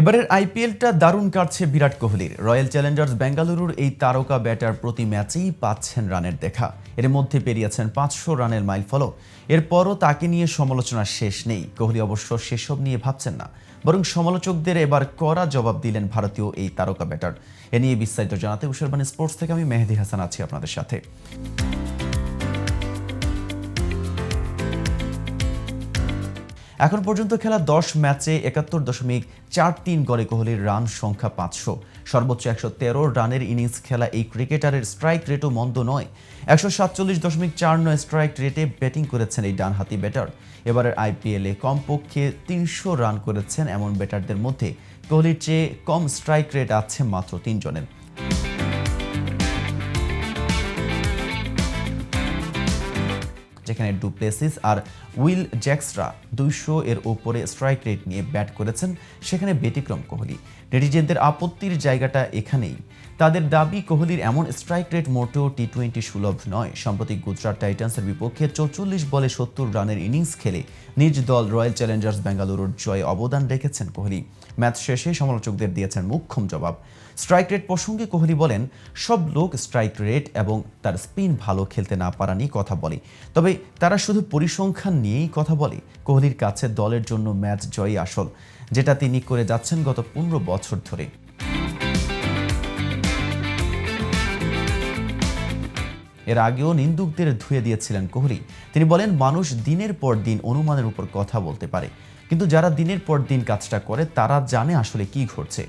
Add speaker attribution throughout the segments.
Speaker 1: এবারের আইপিএলটা দারুণ কাটছে বিরাট কোহলির। রয়্যাল চ্যালেঞ্জার্স বেঙ্গালুরুর এই তারকা ব্যাটার প্রতি ম্যাচেই পাচ্ছেন রানের দেখা। এর মধ্যে পেরিয়েছেন পাঁচশো রানের মাইল ফলক। এরপরও তাকে নিয়ে সমালোচনা শেষ নেই। কোহলি অবশ্য সেসব নিয়ে ভাবছেন না। বরং সমালোচকদের এবার কড়া জবাব দিলেন ভারতীয় এই তারকা ব্যাটার। এ নিয়ে বিস্তারিত জানাতে উশারবানি স্পোর্টস থেকে আমি মেহেদি হাসান আছি আপনাদের সাথে। এখন পর্যন্ত খেলা দশ ম্যাচে একাত্তর দশমিক চার তিন গড়ে কোহলির রান সংখ্যা পাঁচশো। সর্বোচ্চ একশো তেরো রানের ইনিংস খেলা এই ক্রিকেটারের স্ট্রাইক রেটও মন্দ নয়। একশো সাতচল্লিশ দশমিক চার নয় স্ট্রাইক রেটে ব্যাটিং করেছেন এই ডানহাতি ব্যাটার এবারের আইপিএলে কমপক্ষে তিনশো রান করেছেন এমন ব্যাটারদের মধ্যে কোহলির চেয়ে কম স্ট্রাইক রেট আছে মাত্র তিনজনের। যেখানে ডুপ্লেসিস আর উইল জ্যাক্সরা দুইশো এর ওপরে স্ট্রাইক রেট নিয়ে ব্যাট করেছেন, সেখানে ব্যতিক্রম কোহলি। নেটিজেনদের আপত্তির জায়গাটা এখানেই। তাদের দাবি, কোহলির এমন স্ট্রাইক রেট মোটেও টি টোয়েন্টি সুলভ নয়। সম্প্রতি গুজরাট টাইটান্সের বিপক্ষে চৌচল্লিশ বলে সত্তর রানের ইনিংস খেলে নিজ দল রয়্যাল চ্যালেঞ্জার্স বেঙ্গালুরুর জয়ে অবদান রেখেছেন কোহলি। ম্যাচ শেষে সমালোচকদের দিয়েছেন মুখ্যম জবাব। স্ট্রাইক রেট প্রসঙ্গে কোহলি বলেন, সব লোক স্ট্রাইক রেট এবং তার স্পিন ভালো খেলতে না পারা নিয়ে কথা বলে। তবে তারা শুধু পরিসংখ্যান নিয়েই কথা বলে। কোহলির কাছে দলের জন্য ম্যাচ জয়ই আসল, যেটা তিনি করে যাচ্ছেন গত পনেরো বছর ধরে। এর আগেও নিন্দুকদের ধুয়ে দিয়েছিলেন কোহলি। তিনি বলেন, মানুষ দিনের পর দিন অনুমানের উপর কথা বলতে পারে। কিন্তু যারা দিনের পর দিন কাজটা করে, তারা জানে আসলে কি ঘটছে।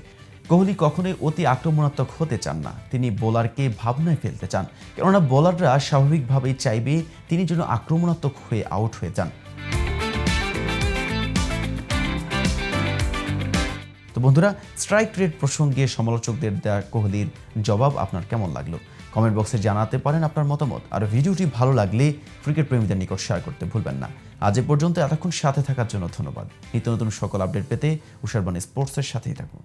Speaker 1: কোহলি কখনোই অতি আক্রমণাত্মক হতে চান না। তিনি বোলারকে ভাবনায় ফেলতে চান, কেননা বোলাররা স্বাভাবিকভাবেই চাইবে তিনি যেন আক্রমণাত্মক হয়ে আউট হয়ে যান। তো বন্ধুরা স্ট্রাইক রেট প্রসঙ্গে সমালোচকদের দেওয়া কোহলির জবাব আপনার কেমন লাগল? কমেন্ট বক্সে জানাতে পারেন আপনার মতামত। আর ভিডিওটি ভালো লাগলে ক্রিকেট প্রেমীদের নিকট শেয়ার করতে ভুলবেন না। আজ এ পর্যন্ত এতক্ষণ সাথে থাকার জন্য ধন্যবাদ। নিত্য নতুন সকল আপডেট পেতে উষারবাণী স্পোর্টসের সাথেই থাকুন।